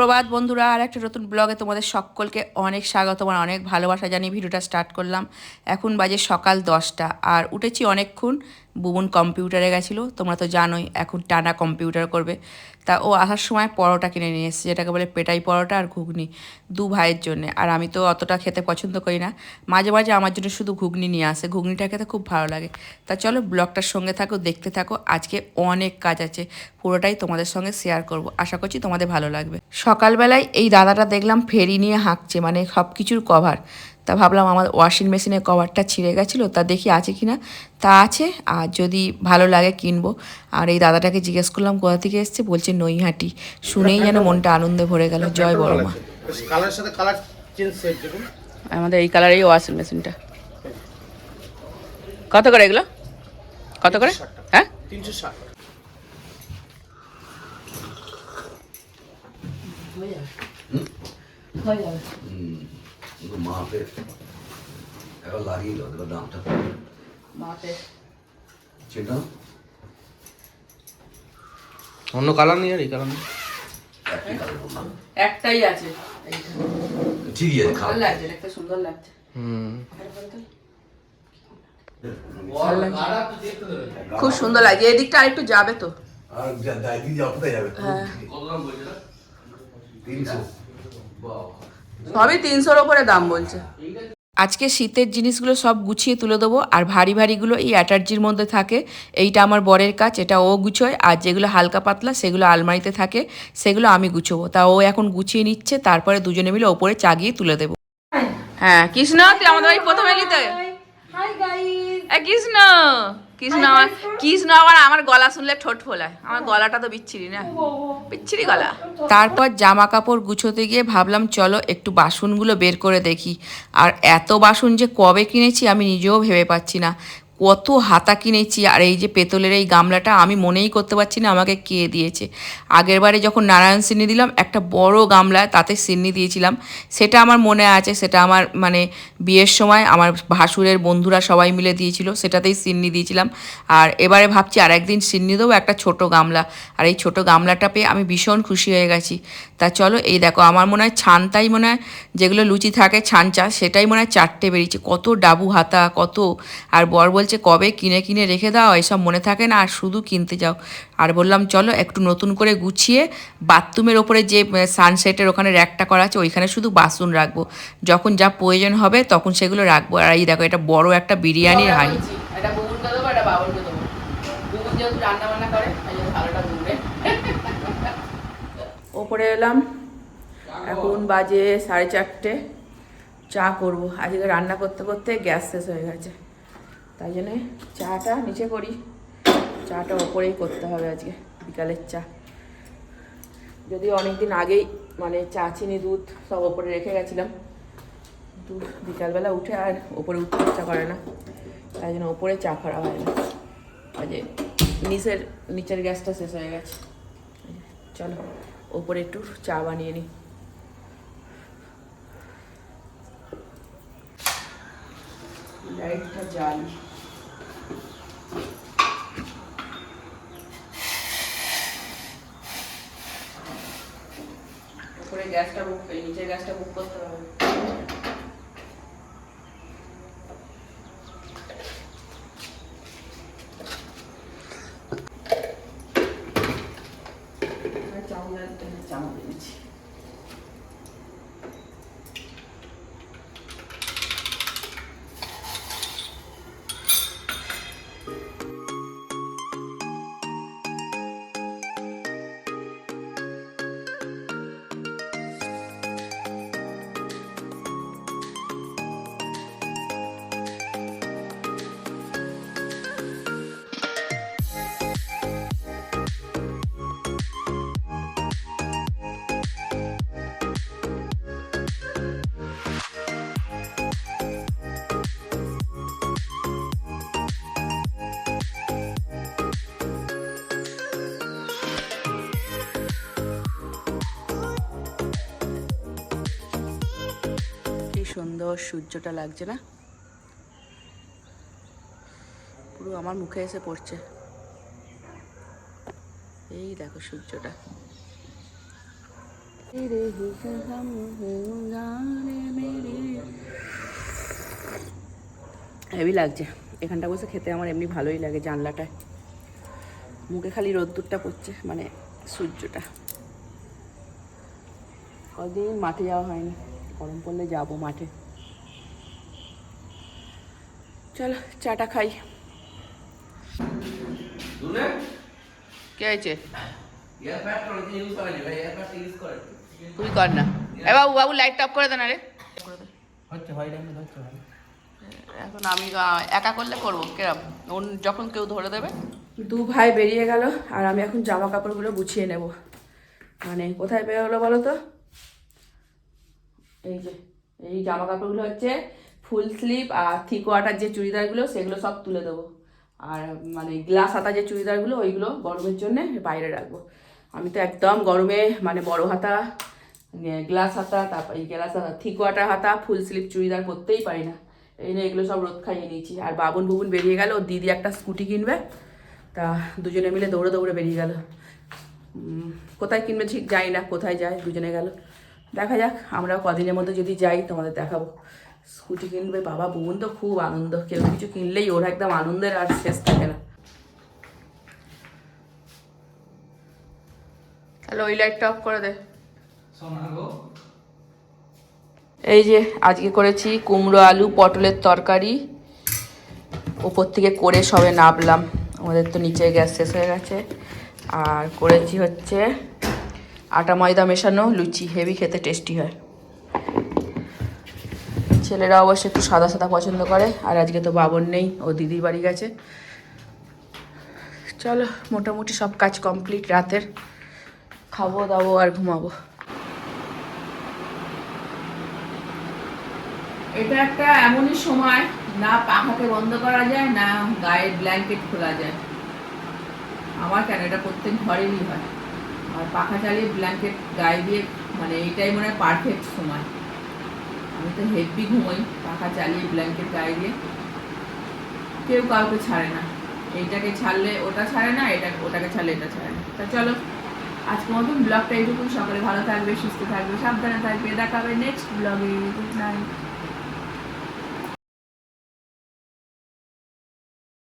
সুপ্রভাত বন্ধুরা আর একটা নতুন ব্লগে তোমাদের সকলকে অনেক স্বাগত আর অনেক ভালোবাসা জানিয়ে ভিডিওটা স্টার্ট করলাম। এখন বাজে সকাল দশটা, আর উঠেছি অনেকক্ষণ বুবুন কম্পিউটারে গেছিল, তোমরা তো জানোই এখন টানা কম্পিউটার করবে। তা ও আসার সময় পরোটা কিনে নিয়ে এসেছে, যেটাকে বলে পেটাই পরোটা আর ঘুগনি দু ভাইয়ের জন্য। আর আমি তো অতটা খেতে পছন্দ করি না। মাঝে মাঝে আমার জন্য শুধু ঘুগনি নিয়ে আসে, ঘুগনিটা খেতে খুব ভালো লাগে। তা চলো ব্লগটার সঙ্গে থাকো, দেখতে থাকো, আজকে অনেক কাজ আছে, পুরোটাই তোমাদের সঙ্গে শেয়ার করব, আশা করছি তোমাদের ভালো লাগবে। সকালবেলায় এই দাদাটা দেখলাম ফেরি নিয়ে হাঁকছে মানে সব কিছুর কভার। তা ভাবলাম আমার ওয়াশিং মেশিনের কভারটা ছিঁড়ে গেছিল তা দেখি আছে কি না তা আছে আর যদি ভালো লাগে কিনবো। আর এই দাদাটাকে জিজ্ঞেস করলাম কোথা থেকে এসছে? বলছে নৈহাটি। শুনেই যেন মনটা আনন্দে ভরে গেল। জয় বড় মা। কালারের সাথে কালার আমাদের এই কালারেই ওয়াশিং মেশিনটা কত করে এগুলো? কত করে? হ্যাঁ? তিনশো ষাট। কিন্তু মাপে একবার লাগিয়ে দাও এবার দামটা সেটা অন্য কালার নেই আর এই কালার নেই একটাই আছে। ঠিকই আছে খারাপ লাগছে দেখতে সুন্দর লাগছে। হুম। খুব সুন্দর লাগছে। এই দিকটা আরেকটু যাবে তো। আর কোথায় যাবে। তিনশো। সবই তিনশোর ওপরে দাম বলছে। আজকে শীতের জিনিসগুলো সব গুছিয়ে তুলে দেবো আর ভারী ভারীগুলো এই অ্যাটার্জির মধ্যে থাকে। এইটা আমার বরের কাজ এটা ও গুছোয় আর যেগুলো হালকা পাতলা সেগুলো আলমারিতে থাকে সেগুলো আমি গুছোবো। তা ও এখন গুছিয়ে নিচ্ছে তারপরে দুজনে মিলে ওপরে চাগিয়ে তুলে দেবো। হ্যাঁ কৃষ্ণ তুই আমাদের বাড়ি প্রথম এলি তো কৃষ্ণ কৃষ্ণ আমার কৃষ্ণ আবার আমার গলা শুনলে ঠোঁট ফোলায়। আমার গলাটা তো বিচ্ছিরি না? বিচ্ছিরি গলা। তারপর জামা কাপড় গুছোতে গিয়ে ভাবলাম চলো একটু বাসনগুলো বের করে দেখি। আর এত বাসন যে কবে কিনেছি আমি নিজেও ভেবে পাচ্ছি না। কত হাতা কিনেছি আর এই যে পেতলের এই গামলাটা আমি মনেই করতে পারছি না আমাকে কে দিয়েছে। আগের বারে যখন নারায়ণ সিন্নি দিলাম, একটা বড় গামলা তাতে সিন্নি দিয়েছিলাম। সেটা আমার মনে আছে, সেটা আমার মানে বিয়ের সময় আমার ভাসুরের বন্ধুরা সবাই মিলে দিয়েছিল, সেটাতেই সিন্নি দিয়েছিলাম। আর এবারে ভাবছি আর একদিন সিন্নি দেবো একটা ছোট গামলা। আর এই ছোট গামলাটা পেয়ে আমি ভীষণ খুশি হয়ে গেছি। তা চলো, এই দেখো, আমার মনে হয় ছানটাই মনে হয় যেগুলো লুচি থাকে, ছানচা, সেটাই মনে হয় চারটে বেরিয়েছে। কত ডাবু হাতা, কত, আর বর বলছে কবে কিনে কিনে রেখে দাও এসব মনে থাকে না আর শুধু কিনতে যাও। আর বললাম চলো একটু নতুন করে গুছিয়ে বাথরুমের ওপরে যে সানসেটের ওখানে র্যাকটা করা আছে ওইখানে শুধু বাসন রাখব। যখন যা প্রয়োজন হবে তখন সেগুলো রাখব। আর এই দেখো এটা বড় একটা বিরিয়ানির হাঁড়ি। এটা বুবুনকে দেবো এটা বাবুলকে দেবো। বুবুন যেহেতু রান্না বান্না করে ভালোটা বুবুরে ওপরে এলাম। এখন বাজে সাড়ে চারটে। চা করব। আজকে রান্না করতে করতে গ্যাস শেষ হয়ে গেছে। তাই জন্যে চাটা নিচে করি। চাটা ওপরেই করতে হবে আজকে, বিকালের চা। যদি অনেক দিন আগেই মানে চা, চিনি, দুধ সব ওপরে রেখে গেছিলাম কিন্তু বিকালবেলা উঠে আর ওপরে উঠতে ইচ্ছা করে না। তাই জন্য ওপরে চা করা হয় না। আজ নিচের নিচের গ্যাসটা শেষ হয়ে গেছে। চলো, ওপরে একটু চা বানিয়ে নিই লাইটটা জ্বালি। গ্যাসটা বুক নিচের গ্যাসটা বুক করতে হবে। সুন্দর সূর্যটা লাগছে না? পুরো আমার মুখে এসে পড়ছে। এই দেখো সূর্যটা। হেভি লাগছে। এখানটা বসে খেতে আমার এমনি ভালোই লাগে জানলাটায়। মুখে খালি রোদ্দুরটা পড়ছে মানে সূর্যটা। কদিন মাঠে যাওয়া হয়নি। গরম পড়লে যাব মাঠে। চলো চাটা খাই। কে হয়েছে তুই কর না। এ বাবু বাবু লাইট অফ করে দেন রে। হচ্ছে হয় আমি এখন আমি একা করলে করব কেরম? যখন কেউ ধরে দেবে। দু ভাই বেরিয়ে গেল আর আমি এখন জামা কাপড়গুলো গুছিয়ে নেব। মানে কোথায় বেরোলো বলো তো? এই যে, এই জামা কাপড়গুলো হচ্ছে ফুল স্লিভ আর থিক ওয়াটার যে চুড়িদারগুলো, সেগুলো সব তুলে দেবো। আর মানে গ্লাস হাতা যে চুড়িদারগুলো, ওইগুলো গরমের জন্য বাইরে রাখব। আমি তো একদম গরমে মানে বড় হাতা গ্লাস হাতা, তারপর এই গ্লাস হাতা থিক ওয়াটার হাতা ফুল স্লিভ চুড়িদার পরতেই পারি না। এই নিয়ে এগুলো সব রোদ খাইয়ে নিয়েছি। আর বাবুন বুবুন বেরিয়ে গেল, দিদি একটা স্কুটি কিনবে। তা দুজনে মিলে দৌড়ে দৌড়ে বেরিয়ে গেল। কোথায় কিনবে ঠিক যাই না, কোথায় যায়, দুজনে গেল। দেখা যাক আমরা কদিনের মধ্যে যদি যাই তোমাদের দেখাবো। স্কুটি কিনবে বাবা বোন তো খুব আনন্দ। কেউ কিছু কিনলেই ওর একদম আনন্দের আর শেষ থাকে না। তাহলে ওই লাইটটা অফ করে দে। গো এই যে আজকে করেছি কুমড়ো আলু পটলের তরকারি। ওপর থেকে করে সবে নাবলাম। আমাদের তো নিচে গ্যাস শেষ হয়ে গেছে। আর করেছি হচ্ছে আটা, ময়দা মেশানো, লুচি, হেভি খেতে টেস্টি হয়। ছেলেরা অবশ্য একটু সাদা সাদা পছন্দ করে, আর আজকে তো বাবন নেই, ও দিদির বাড়ি গেছে। চলো, মোটামুটি সব কাজ কমপ্লিট, রাতের। খাব, দাবো, আর ঘুমাবো। এটা একটা এমনই সময়, না পাখাকে বন্ধ করা যায়, না গায়ের ব্ল্যাঙ্কেট খোলা যায়। আমার কেন, এটা প্রত্যেক ঘরেরই হয়। আর পাখা চালিয়ে ব্ল্যাঙ্কেট গায়ে দিয়ে মানে এইটাই মনে হয় পারফেক্ট সময়। আমি তো হেভি ঘুমোই, পাখা চালিয়ে ব্ল্যাঙ্কেট গায়ে দিয়ে। কেউ কাউকে ছাড়ে না। এইটাকে ছাড়লে ওটা ছাড়ে না, এটা, ওটাকে ছাড়লে এটা ছাড়ে না। তা চলো, আজকের মতন ব্লগটা এইটুকু সকালে ভালো থাকবে, সুস্থ থাকবে, সাবধানে থাকবে। দেখা হবে নেক্সট ব্লগে গুড নাইট